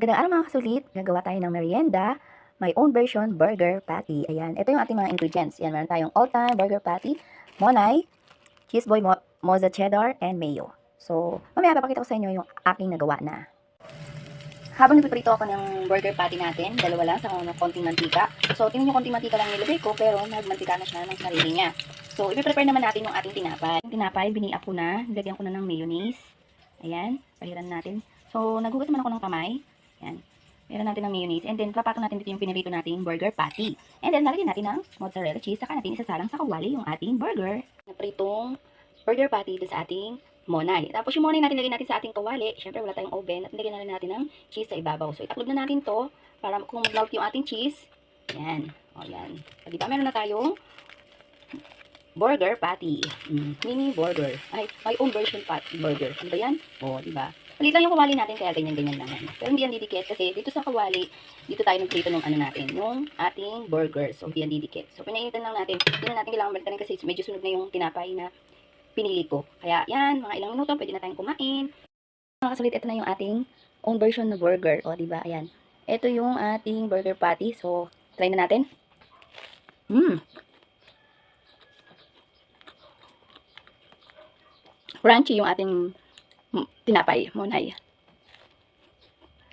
Magandang araw mga kasulit. Gagawa tayo ng merienda. My own version burger patty. Ayan. Ito yung ating mga ingredients. Ayan, meron tayong all-time burger patty, monay, cheese boy, mo mozza cheddar, and mayo. So, mamaya papakita ko sa inyo yung aking nagawa na. Habang nagpiprito ako ng burger patty natin, dalawa lang sa konting mantika. So, tingnan nyo konting mantika lang nilagay ko, pero nagmantika na siya ng sarili niya. So, i-prepare naman natin yung ating tinapay. Yung tinapay, biniak ko na. Nilagyan ko na ng mayonnaise. Ayan, pahiran natin. So, naghugas naman ako ng kamay. Ayan. Meron natin ng mayonnaise. And then, papakan natin dito yung pinirito nating burger patty. And then, lalagyan natin ng mozzarella cheese. Saka natin isasalang sa kawali yung ating burger. Napritong burger patty dito sa ating monay. Tapos yung monay natin lagyan natin sa ating kawali. Syempre, wala tayong oven. At lagyan na natin ng cheese sa ibabaw. So, itaklob na natin to para kung mag-melt yung ating cheese. Ayan. O, yan. So, di ba? Meron na tayong burger patty. Mm, mini burger. Ay, my own version pat burger. Ano ba yan? O, di ba? Palit lang yung kawali natin kaya ganyan-ganyan lang. Pero hindi yan didikit kasi dito sa kawali, dito tayo nagprito ng ano natin, yung ating burger. So, hindi yan didikit. So, pinainitan lang natin. Hindi na natin kailangan balitan kasi medyo sunog na yung tinapay na pinili ko. Kaya yan, mga ilang minuto, pwede na tayong kumain. Mga kasulit, ito na yung ating own version na burger. O, di ba? Ayan. Ito yung ating burger patty. So, try na natin. Mmm. Crunchy yung ating tinapay, monay.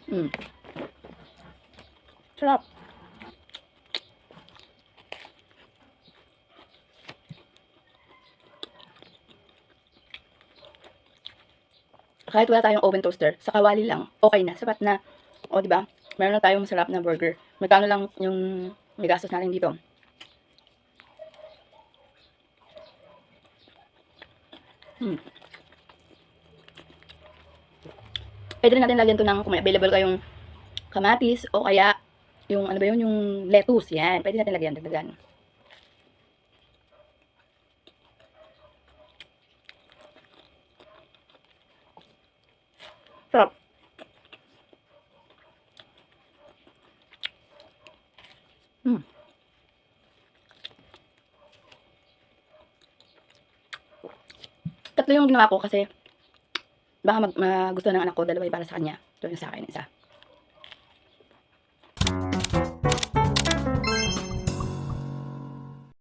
Mm. Sarap. Kahit wala tayong oven toaster, sa kawali lang, okay na. Sapat na. O, di ba? Meron na tayong masarap na burger. Magkano lang yung may gastos natin dito. Hmm. Pwede rin natin lagyan to ng kung may available kayong kamatis o kaya yung ano ba yun, yung lettuce. Yan. Pwede natin lagyan. Dagdagan. Sarap. Hmm. Tatlo yung ginawa ko kasi baka mag, magustuhan ng anak ko, dalawa para sa kanya. Ito yung sa akin, isa.